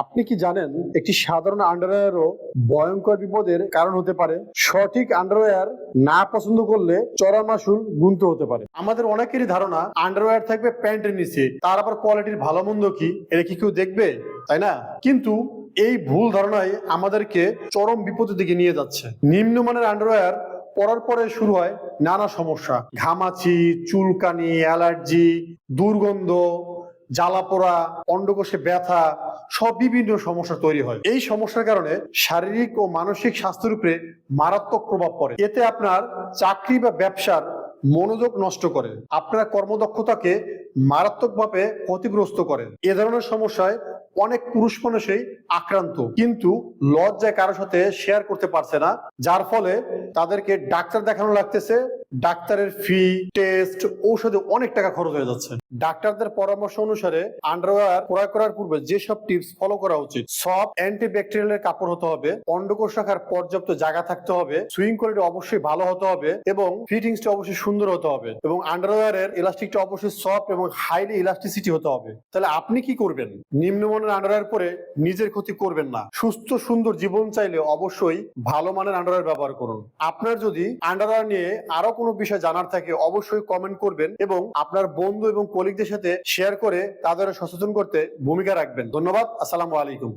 আপনি কি জানেন একটি সাধারণ আন্ডারওয়্যারও ভয়ঙ্কর বিপদের কারণ হতে পারে? সঠিক আন্ডারওয়্যার না পছন্দ করলে চড়া মাসুল গুনতে হতে পারে। আমাদের অনেকেরই ধারণা আন্ডারওয়্যার থাকবে প্যান্টের নিচে, তার আবার কোয়ালিটির ভালো মন্দ কি? এটা কি কেউ দেখবে? তাই না? কিন্তু এই ভুল ধারণাই আমাদেরকে চরম বিপদের দিকে নিয়ে যাচ্ছে। নিম্নমানের আন্ডারওয়্যার পরার পরে শুরু হয় নানা সমস্যা। ঘামাচি, চুলকানি, অ্যালার্জি, দুর্গন্ধ জ্বালা পোড়া, অন্ডকোষে ব্যথা, সব বিভিন্ন সমস্যা তৈরি হয়। এই সমস্যার কারণে শারীরিক ও মানসিক স্বাস্থ্যের উপরে মারাত্মক প্রভাব পড়ে। এতে আপনার চাকরি বা ব্যবসার মনোযোগ নষ্ট করে। আপনার কর্মদক্ষতাকে মারাত্মকভাবে ক্ষতিগ্রস্ত করে। এ ধরনের সমস্যায় অনেক পুরুষ মানুষই আক্রান্ত। কিন্তু লজ্জায় কারোর সাথে শেয়ার করতে পারছে না। যার ফলে তাদেরকে ডাক্তার দেখানো লাগতেছে ডাক্তারের ফি টেস্ট ঔষধে অনেক টাকা খরচ হয়ে যাচ্ছে। ডাক্তারদের পরামর্শ অনুসারে আন্ডারওয়্যার ক্রয় করার পূর্বে যেসব টিপস ফলো করা উচিত, সব অ্যান্টিব্যাকটেরিয়ালের কাপড় হতে হবে অন্ডকোষ রাখার পর্যাপ্ত জায়গা থাকতে হবে সুইং কোয়ালিটি অবশ্যই ভালো হতে হবে এবং ফিটিংসটা অবশ্যই সুন্দর হতে হবে এবং আন্ডারওয়্যারের ইলাস্টিকটা অবশ্যই সফট এবং হাইলি ইলাস্টিসিটি হতে হবে। তাহলে আপনি কি করবেন? নিম্নমানের আন্ডারওয়্যার পরে নিজের ক্ষতি করবেন না। সুস্থ, সুন্দর জীবন চাইলে অবশ্যই ভালো মানের আন্ডারওয়্যার ব্যবহার করুন। আপনার যদি আন্ডারওয়্যার নিয়ে আরও কোনো বিষয় জানার থাকে অবশ্যই কমেন্ট করবেন এবং আপনার বন্ধু এবং কলিগদের সাথে শেয়ার করে তাদের সচেতন করতে ভূমিকা রাখবেন। ধন্যবাদ। আসসালামু আলাইকুম।